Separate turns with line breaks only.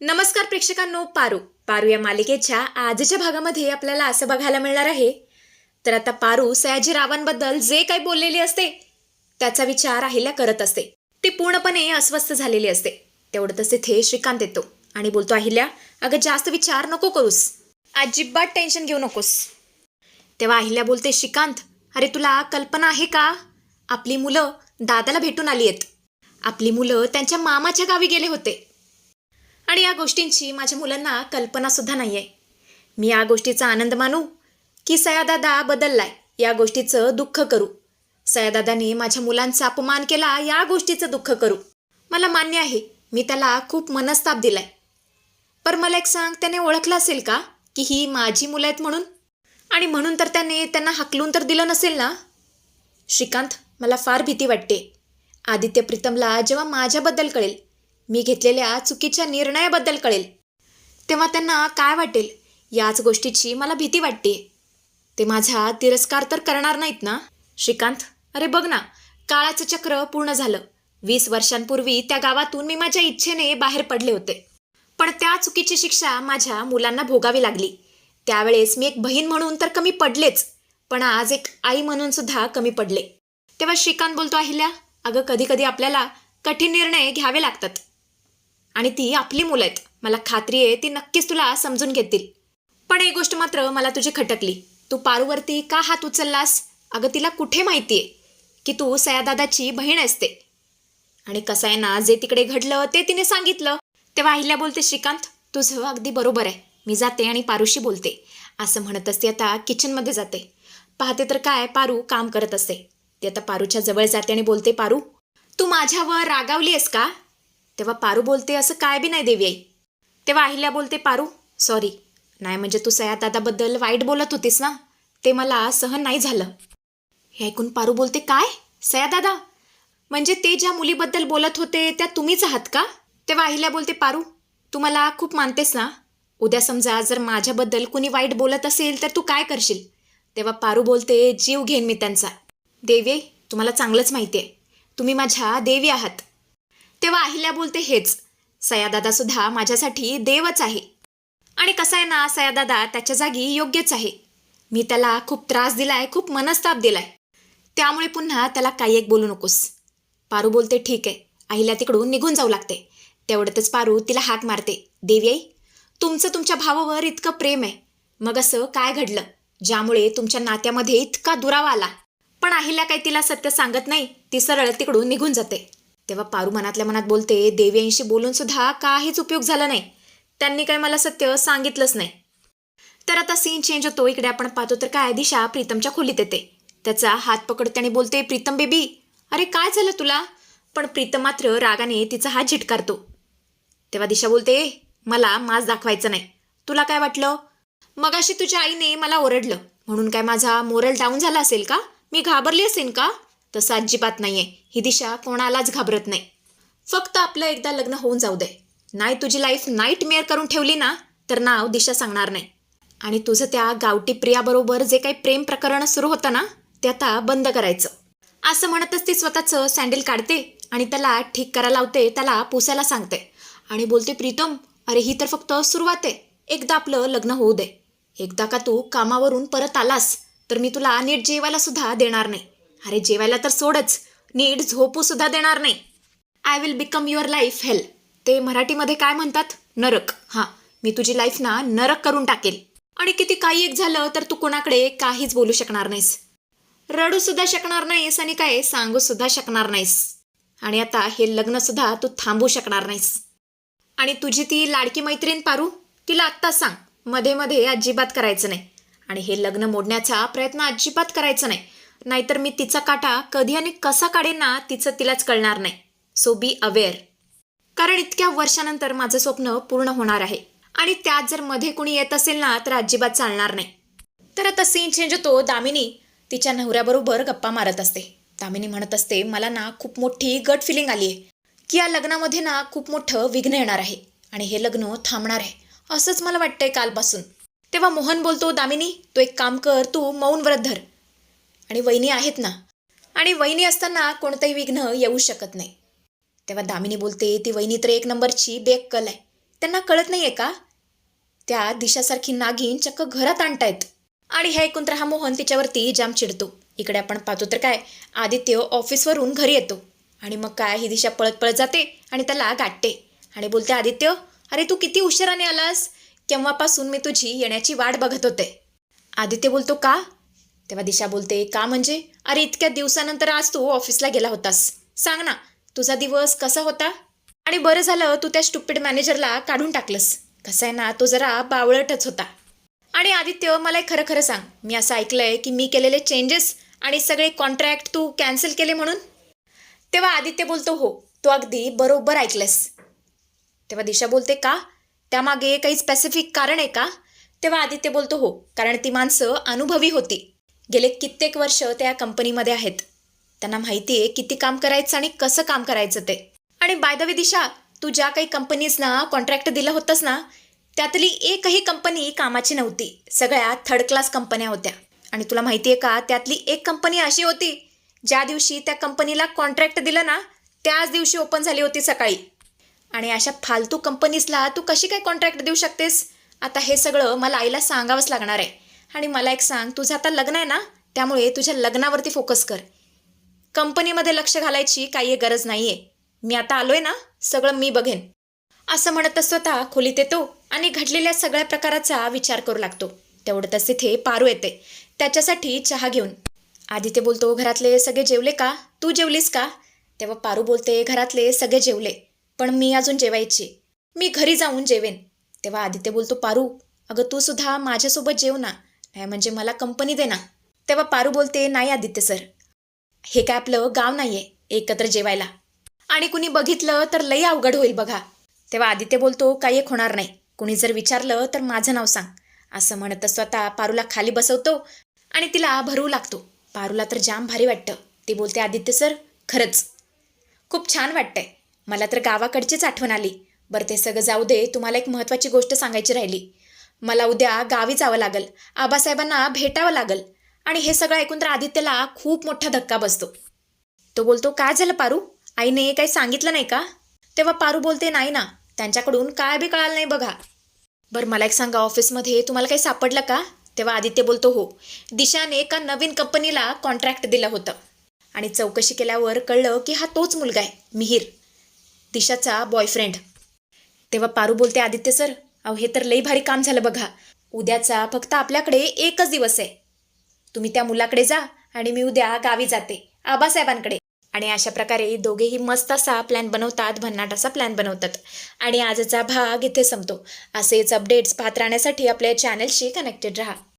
नमस्कार प्रेक्षकांनो पारू. पारू या मालिकेच्या आजच्या भागामध्ये आपल्याला असं बघायला मिळणार आहे. तर आता पारू सयाजी रावांबद्दल जे काही बोललेली असते त्याचा विचार अहिल्या करत असते. ती पूर्णपणे अस्वस्थ झालेली असते. तेवढंच तिथे श्रीकांत येतो. आणि बोलतो अहिल्या अगं जास्त विचार नको करूस. अजिबात टेन्शन घेऊ नकोस. तेव्हा अहिल्या बोलते श्रीकांत अरे तुला कल्पना आहे का? आपली मुलं दादाला भेटून आली आहेत. आपली मुलं त्यांच्या मामाच्या गावी गेले होते. आणि या गोष्टींची माझ्या मुलांना कल्पनासुद्धा नाही आहे मी या गोष्टीचा आनंद मानू की सयादादा बदललाय. या गोष्टीचं दुःख करू. सयादादाने माझ्या मुलांचा अपमान केला या गोष्टीचं दुःख करू. मला मान्य आहे मी त्याला खूप मनस्ताप दिलाय. पर मला एक सांग त्याने ओळखलं असेल का की ही माझी मुलं आहेत म्हणून? आणि म्हणून तर त्याने त्यांना हकलून तर दिलं नसेल ना? श्रीकांत मला फार भीती वाटते. आदित्य प्रीतमला जेव्हा माझ्याबद्दल कळेल मी घेतलेल्या चुकीच्या निर्णयाबद्दल कळेल. तेव्हा त्यांना काय वाटेल? याच गोष्टीची मला भीती वाटते ते माझा तिरस्कार तर करणार नाहीत ना? श्रीकांत अरे बघ ना काळाचं चक्र पूर्ण झालं. वीस वर्षांपूर्वी त्या गावातून मी माझ्या इच्छेने बाहेर पडले होते. पण त्या चुकीची शिक्षा माझ्या मुलांना भोगावी लागली. त्यावेळेस मी एक बहीण म्हणून तर कमी पडलेच पण आज एक आई म्हणून सुद्धा कमी पडले. तेव्हा श्रीकांत बोलतो अहिल्या अगं कधी कधी आपल्याला कठीण निर्णय घ्यावे लागतात. आणि ती आपली मुलं आहेत. मला खात्री आहे ती नक्कीच तुला समजून घेतील. पण एक गोष्ट मात्र मला तुझी खटकली. तू पारूवरती का हात उचललास? अगं तिला कुठे माहिती आहे की तू सयादादाची बहीण असते. आणि कसं आहे ना जे तिकडे घडलं ते तिने सांगितलं. तेव्हा अहिल्या बोलते श्रीकांत तुझं अगदी बरोबर आहे. मी जाते आणि पारूशी बोलते. असं म्हणत असते आता किचनमध्ये जाते. पाहते तर काय पारू काम करत असते. ती आता पारूच्या जवळ जाते आणि बोलते पारू तू माझ्यावर रागावली आहेस का? तेव्हा पारू बोलते असं काय बी नाही देवी आई. तेव्हा अहिल्या बोलते पारू सॉरी नाही म्हणजे तू सयादादाबद्दल वाईट बोलत होतीस ना? ते मला सहन नाही झालं. हे ऐकून पारू बोलते काय? सयादादा? म्हणजे ते ज्या मुलीबद्दल बोलत होते त्या तुम्हीच आहात का? तेव्हा अहिल्या बोलते पारू तू मला खूप मानतेस ना? उद्या समजा जर माझ्याबद्दल कुणी वाईट बोलत असेल तर तू काय करशील? तेव्हा पारू बोलते जीव घेईन मी त्यांचा. देवी तुम्हाला चांगलंच माहिती आहे तुम्ही माझ्या देवी आहात. तेव्हा अहिल्या बोलते हेच. सयादादा सुद्धा माझ्यासाठी देवच आहे. आणि कसं आहे ना सयादादा त्याच्या जागी योग्यच आहे. मी त्याला खूप त्रास दिलाय खूप मनस्ताप दिलाय. त्यामुळे पुन्हा त्याला काही एक बोलू नकोस. पारू बोलते ठीक आहे. अहिल्या तिकडून निघून जाऊ लागते. तेवढ्यातच पारू तिला हाक मारते. देवी आई तुमचं तुमच्या भावावर इतकं प्रेम आहे. मग असं काय घडलं? ज्यामुळे तुमच्या नात्यामध्ये इतका दुरावा आला. पण अहिल्या काही तिला सत्य सांगत नाही. ती सरळ तिकडून निघून जाते. तेव्हा पारू मनातल्या मनात बोलते देवीयांशी बोलून सुद्धा काहीच उपयोग झाला नाही. त्यांनी काही मला सत्य सांगितलंच नाही. तर आता सीन चेंज होतो. इकडे आपण पाहतो तर काय दिशा प्रीतमच्या खोलीत येते. त्याचा हात पकडते आणि बोलते प्रीतम बेबी अरे काय झालं तुला? पण प्रीतम मात्र रागाने तिचा हात झिटकारतो. तेव्हा दिशा बोलते मला मास दाखवायचं नाही. तुला काय वाटलं? मगाशी तुझ्या आईने मला ओरडलं. म्हणून काय माझा मोरल डाऊन झाला असेल का? मी घाबरली असेल का? तसं अजिबात नाहीये. ही दिशा कोणालाच घाबरत नाही. फक्त आपलं एकदा लग्न होऊन जाऊ दे. नाही तुझी लाईफ नाईट मेअर करून ठेवली ना तर नाव दिशा सांगणार नाही. आणि तुझं त्या गावठी प्रियाबरोबर जे काही प्रेम प्रकरण सुरू होतं ना ते आता बंद करायचं. असं म्हणतच ती स्वतःचं सँडल काढते आणि त्याला ठीक करायला लावते त्याला पुसायला सांगते. आणि बोलते प्रीतम अरे ही तर फक्त सुरुवात आहे. एकदा आपलं लग्न होऊ दे. एकदा का तू कामावरून परत आलास तर मी तुला नीट जेवायला सुद्धा देणार नाही. अरे जेवायला तर सोडच. नीट झोपू सुद्धा देणार नाही. I will become your life hell ते मराठीमध्ये काय म्हणतात? नरक. हां मी तुझी लाईफ ना नरक करून टाकेल. आणि किती काही एक झालं तर तू कोणाकडे काहीच बोलू शकणार नाहीस. रडू सुद्धा शकणार नाहीस आणि काय? सांगू सुद्धा शकणार नाहीस. आणि आता हे लग्न सुद्धा तू थांबू शकणार नाहीस. आणि तुझी ती लाडकी मैत्रीण पारू तिला आत्ताच सांग. मध्ये मध्ये अजिबात करायचं नाही. आणि हे लग्न मोडण्याचा प्रयत्न अजिबात करायचं नाही. नाहीतर मी तिचा काटा कधी आणि कसा काढेन ना तिचं तिलाच कळणार नाही. सो बी अवेअर कारण इतक्या वर्षानंतर माझं स्वप्न पूर्ण होणार आहे. आणि त्यात जर मध्ये कुणी येत असेल ना तर अजिबात चालणार नाही. तर आता सीन चेंज होतो दामिनी तिच्या नवऱ्याबरोबर गप्पा मारत असते. दामिनी म्हणत असते मला ना खूप मोठी गट फिलिंग आली आहे की या लग्नामध्ये ना खूप मोठं विघ्न येणार आहे. आणि हे लग्न थांबणार आहे. असंच मला वाटतंय कालपासून. तेव्हा मोहन बोलतो दामिनी तू एक काम कर तू मौन व्रत धर. आणि वहिनी आहेत ना. आणि वहिनी असताना कोणतंही विघ्न येऊ शकत नाही. तेव्हा दामिनी बोलते ती वहिनी तर एक नंबरची बेक्कल आहे. त्यांना कळत नाही आहे का? त्या दिशासारखी नागिन चक्क घरात आणतायत. आणि हे ऐकून तर हा मोहन तिच्यावरती जाम चिडतो. इकडे आपण पाहतो तर काय? आदित्य ऑफिसवरून घरी येतो. आणि मग काय? ही दिशा पळत पळत जाते आणि त्याला गाठते. आणि बोलते आदित्य अरे तू किती उशिराने आलास? केव्हापासून मी तुझी येण्याची वाट बघत होते. आदित्य बोलतो का? तेव्हा दिशा बोलते का म्हणजे? अरे इतक्या दिवसानंतर आज तू ऑफिसला गेला होतास. सांग ना तुझा दिवस कसा होता? आणि बरं झालं तू त्या स्टुपिड मॅनेजरला काढून टाकलंस. कसं आहे ना तो जरा बावळटच होता. आणि आदित्य मला खरं खरं सांग. मी असं ऐकलंय की मी केलेले चेंजेस आणि सगळे कॉन्ट्रॅक्ट तू कॅन्सल केले म्हणून? तेव्हा आदित्य बोलतो हो तू अगदी बरोबर ऐकलंस. तेव्हा दिशा बोलते का? त्यामागे काही स्पेसिफिक कारण आहे का? तेव्हा आदित्य बोलतो हो कारण ती माणसं अनुभवी होती. गेले कित्येक वर्ष त्या कंपनीमध्ये आहेत. त्यांना माहिती आहे किती काम करायचं आणि कसं काम करायचं ते. आणि बाय द वे दिशा तू ज्या काही कंपनीजना कॉन्ट्रॅक्ट दिलं होतंस ना त्यातली एकही कंपनी कामाची नव्हती. सगळ्या थर्ड क्लास कंपन्या होत्या. आणि तुला माहिती आहे का त्यातली एक कंपनी अशी होती ज्या दिवशी त्या कंपनीला कॉन्ट्रॅक्ट दिलं ना त्याच दिवशी ओपन झाली होती सकाळी. आणि अशा फालतू कंपनीजला तू कशी काय कॉन्ट्रॅक्ट देऊ शकतेस? आता हे सगळं मला आईला सांगावंच लागणार आहे. आणि मला एक सांग तुझं आता लग्न आहे ना त्यामुळे तुझ्या लग्नावरती फोकस कर. कंपनीमध्ये लक्ष घालायची काही गरज नाही आहे मी आता आलोय ना सगळं मी बघेन. असं म्हणत स्वतः खोलीत येतो आणि घडलेल्या सगळ्या प्रकाराचा विचार करू लागतो. तेवढ्यातच तिथे पारू येते. त्याच्यासाठी चहा घेऊन. आदित्य बोलतो घरातले सगळे जेवले का? तू जेवलीस का? तेव्हा पारू बोलते घरातले सगळे जेवले पण मी अजून जेवायची. मी घरी जाऊन जेवेन. तेव्हा आदित्य बोलतो पारू अगं तू सुद्धा माझ्यासोबत जेव ना. म्हणजे मला कंपनी दे ना. तेव्हा पारू बोलते नाही आदित्य सर. हे काय आपलं गाव नाहीये एकत्र जेवायला. आणि कुणी बघितलं तर लई अवघड होईल बघा. तेव्हा आदित्य बोलतो काही एक होणार नाही. कुणी जर विचारलं तर माझं नाव सांग. असं म्हणत स्वतः पारूला खाली बसवतो आणि तिला भरवू लागतो. पारूला तर जाम भारी वाटतं. ती बोलते आदित्य सर खरंच. खूप छान वाटतंय. मला तर गावाकडचीच आठवण आली. बरं ते सगळं जाऊ दे. तुम्हाला एक महत्त्वाची गोष्ट सांगायची राहिली. मला उद्या गावी जावं लागल. आबासाहेबांना भेटावं लागल. आणि हे सगळं ऐकून तर आदित्यला खूप मोठा धक्का बसतो. तो बोलतो काय झालं पारू? आईने काही सांगितलं नाही का? तेव्हा पारू बोलते नाही ना. त्यांच्याकडून काय बी कळालं नाही बघा. बरं मला एक सांगा ऑफिसमध्ये तुम्हाला काही सापडलं का? तेव्हा आदित्य बोलतो हो. दिशाने एका नवीन कंपनीला कॉन्ट्रॅक्ट दिलं होतं. आणि चौकशी केल्यावर कळलं की हा तोच मुलगा आहे मिहीर. दिशाचा बॉयफ्रेंड तेव्हा पारू बोलते आदित्य सर अहो हे तर लई भारी काम झालं बघा. उद्याचा फक्त आपल्याकडे एकच दिवस आहे. तुम्ही त्या मुलाकडे जा आणि मी उद्या गावी जाते आबासाहेबांकडे. आणि अशा प्रकारे दोघेही मस्त असा प्लॅन बनवतात भन्नाट असा प्लॅन बनवतात. आणि आजचा भाग इथे संपतो. असेच अपडेट्स पाहत राहण्यासाठी आपल्या चॅनलशी कनेक्टेड राहा.